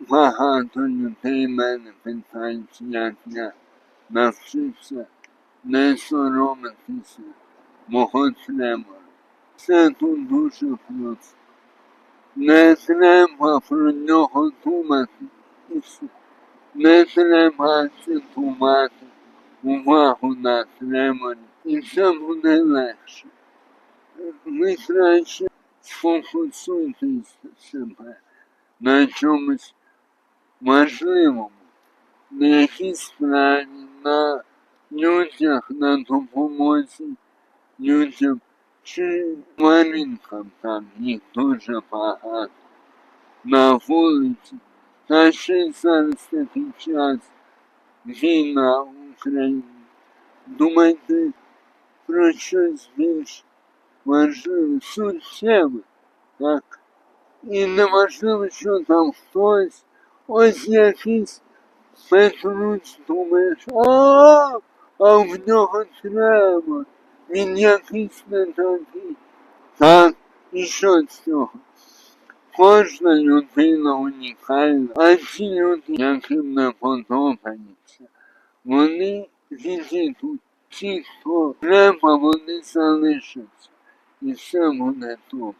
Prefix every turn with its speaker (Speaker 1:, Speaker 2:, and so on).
Speaker 1: Багато людей мене питають, як я навчився не соромитися мого тремора. Це тут дуже просто. Не треба про нього думати. Не треба акцентувати увагу на треморі. І це буде легше. Ви краще сфокусуйтесь себе на чомусь важливому, на якійсь справі, на людях, на допомозі людям чи тваринкам там їх дуже багато на вулиці. Та ще й зараз такий час війна в Україні. Думайте про щось більш важливе, суттєве, так? І неважливо, що там хтось, ось якийсь Петрусь думаєш, а, а в нього треба, він якийсь не такий. Так, і що з цього? Кожна людина унікальна, а ті люди, яким не подобається, вони відійдуть. Ті, хто треба, вони залишаться. І все буде добре.